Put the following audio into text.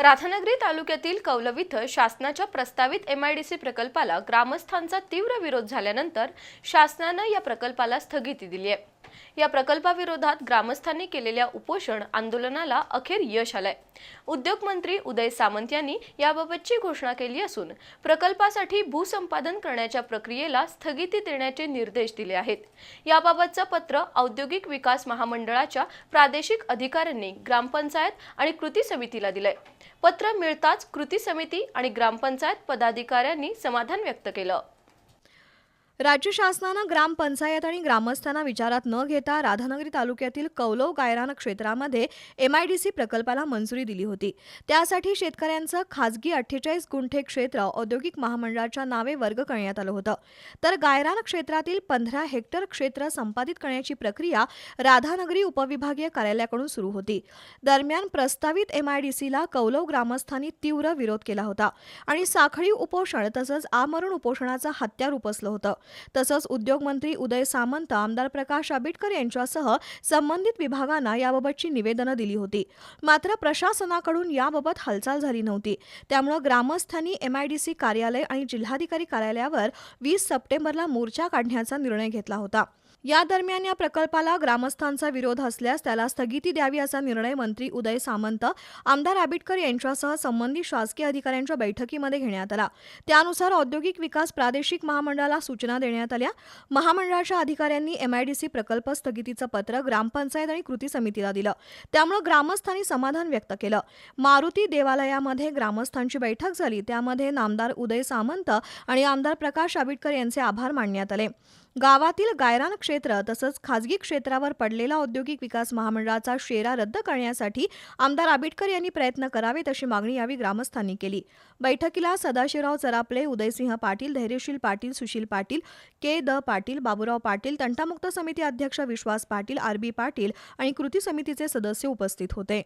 राधानगरी तालुक्यातील कौलव इथं शासनाच्या प्रस्तावित एमआयडीसी प्रकल्पाला ग्रामस्थांचा तीव्र विरोध झाल्यानंतर शासनानं या प्रकल्पाला स्थगिती दिली आहे. या प्रकल्पाविरोधात ग्रामस्थांनी केलेल्या उपोषण आंदोलनाला अखेर यश आलंय. उद्योगमंत्री उदय सामंत यांनी याबाबतची घोषणा केली असून प्रकल्पासाठी भूसंपादन करण्याच्या प्रक्रियेला स्थगिती देण्याचे निर्देश दिले आहेत. याबाबतचं पत्र औद्योगिक विकास महामंडळाच्या प्रादेशिक अधिकाऱ्यांनी ग्रामपंचायत आणि कृती समितीला दिलंय. पत्र मिळताच कृती समिती आणि ग्रामपंचायत पदाधिकाऱ्यांनी समाधान व्यक्त केलं. राज्य शासनानं ग्रामपंचायत आणि ग्रामस्थांना विचारात न घेता राधानगरी तालुक्यातील कौलव गायरान क्षेत्रामध्ये एमआयडीसी प्रकल्पाला मंजुरी दिली होती. त्यासाठी शेतकऱ्यांचं खासगी अठ्ठेचाळीस गुंठे क्षेत्र औद्योगिक महामंडळाच्या नावे वर्ग करण्यात आलं होतं. तर गायरान क्षेत्रातील पंधरा हेक्टर क्षेत्र संपादित करण्याची प्रक्रिया राधानगरी उपविभागीय कार्यालयाकडून सुरू होती. दरम्यान प्रस्तावित एमआयडीसीला कौलव ग्रामस्थांनी तीव्र विरोध केला होता आणि साखळी उपोषण तसंच आमरण उपोषणाचं हत्यार उपसलं होतं. तसंच उद्योगमंत्री उदय सामंत आमदार प्रकाश आंबेडकर यांच्यासह संबंधित विभागांना याबाबतची निवेदनं दिली होती. मात्र प्रशासनाकडून याबाबत हालचाल झाली नव्हती. त्यामुळं ग्रामस्थांनी एमआयडीसी कार्यालय आणि जिल्हाधिकारी कार्यालयावर वीस सप्टेंबरला मोर्चा काढण्याचा निर्णय घेतला होता. या दरम्यान या प्रकल्पाला ग्रामस्थांचा विरोध असल्यास त्याला स्थगिती द्यावी असा निर्णय मंत्री उदय सामंत आमदार आबिटकर यांच्यासह संबंधित शासकीय अधिकाऱ्यांच्या बैठकीमध्ये घेण्यात आला. त्यानुसार औद्योगिक विकास प्रादेशिक महामंडळाला सूचना देण्यात आल्या. महामंडळाच्या अधिकाऱ्यांनी एमआयडीसी प्रकल्प स्थगितीचं पत्र ग्रामपंचायत आणि कृती समितीला दिलं. त्यामुळे ग्रामस्थांनी समाधान व्यक्त केलं. मारुती देवालयामध्ये ग्रामस्थांची बैठक झाली. त्यामध्ये नामदार उदय सामंत आणि आमदार प्रकाश आबिटकर यांचे आभार मानण्यात आले. गावातील गायरान क्षेत्र तसंच खाजगी क्षेत्रावर पडलेला औद्योगिक विकास महामंडळाचा शेरा रद्द करण्यासाठी आमदार आबिटकर यांनी प्रयत्न करावेत अशी मागणी यावेळी ग्रामस्थांनी केली. बैठकीला सदाशिवराव चरापले उदयसिंह पाटील धैर्यशील पाटील सुशील पाटील के द पाटील बाबूराव पाटील तंटामुक्त समिती अध्यक्ष विश्वास पाटील आर बी पाटील आणि कृती समितीचे सदस्य उपस्थित होते.